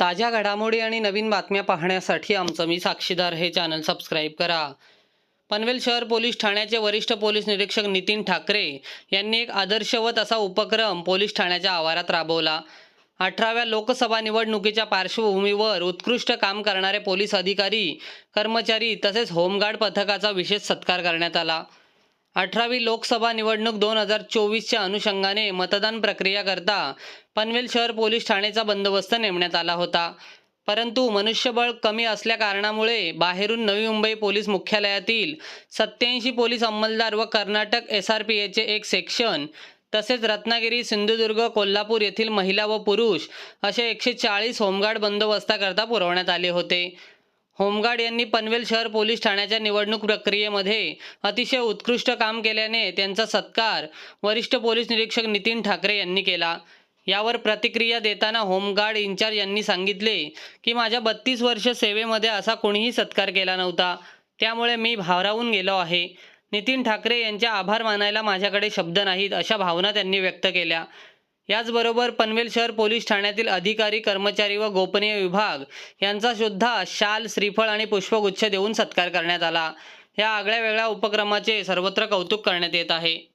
ताज्या घडामोडी आणि नवीन बातम्या पाहण्यासाठी आमचं मी साक्षीदार हे चॅनल सबस्क्राईब करा. पनवेल शहर पोलीस ठाण्याचे वरिष्ठ पोलीस निरीक्षक नितीन ठाकरे यांनी एक आदर्शवत असा उपक्रम पोलीस ठाण्याच्या आवारात राबवला. अठराव्या लोकसभा निवडणुकीच्या पार्श्वभूमीवर उत्कृष्ट काम करणारे पोलीस अधिकारी कर्मचारी तसेच होमगार्ड पथकाचा विशेष सत्कार करण्यात आला. अठरावी लोकसभा निवडणूक दोन हजार चोवीसच्या अनुषंगाने मतदान प्रक्रियाकरता पनवेल शहर पोलीस ठाणेचा बंदोबस्त नेमण्यात आला होता. परंतु मनुष्यबळ कमी असल्या कारणामुळे बाहेरून नवी मुंबई पोलीस मुख्यालयातील सत्याऐंशी पोलीस अंमलदार व कर्नाटक एस आर पी एचे एक सेक्शन तसेच रत्नागिरी सिंधुदुर्ग कोल्हापूर येथील महिला व पुरुष असे एकशे चाळीस होमगार्ड बंदोबस्ताकरता पुरवण्यात आले होते. होमगार्ड यांनी पनवेल शहर पोलीस ठाण्याच्या निवडणूक प्रक्रियेमध्ये अतिशय उत्कृष्ट काम केल्याने त्यांचा सत्कार वरिष्ठ पोलीस निरीक्षक नितीन ठाकरे यांनी केला. यावर प्रतिक्रिया देताना होमगार्ड इन्चार्ज यांनी सांगितले की माझ्या बत्तीस वर्ष सेवेमध्ये असा कोणीही सत्कार केला नव्हता. त्यामुळे मी भारावून गेलो आहे. नितीन ठाकरे यांचे आभार मानायला माझ्याकडे शब्द नाहीत अशा भावना त्यांनी व्यक्त केल्या. याचबरोबर पनवेल शहर पोलीस ठाण्यातील अधिकारी कर्मचारी व गोपनीय विभाग यांचा सुद्धा शाल श्रीफळ आणि पुष्पगुच्छ देऊन सत्कार करण्यात आला. या आगळ्या वेगळ्या उपक्रमाचे सर्वत्र कौतुक करण्यात येत आहे.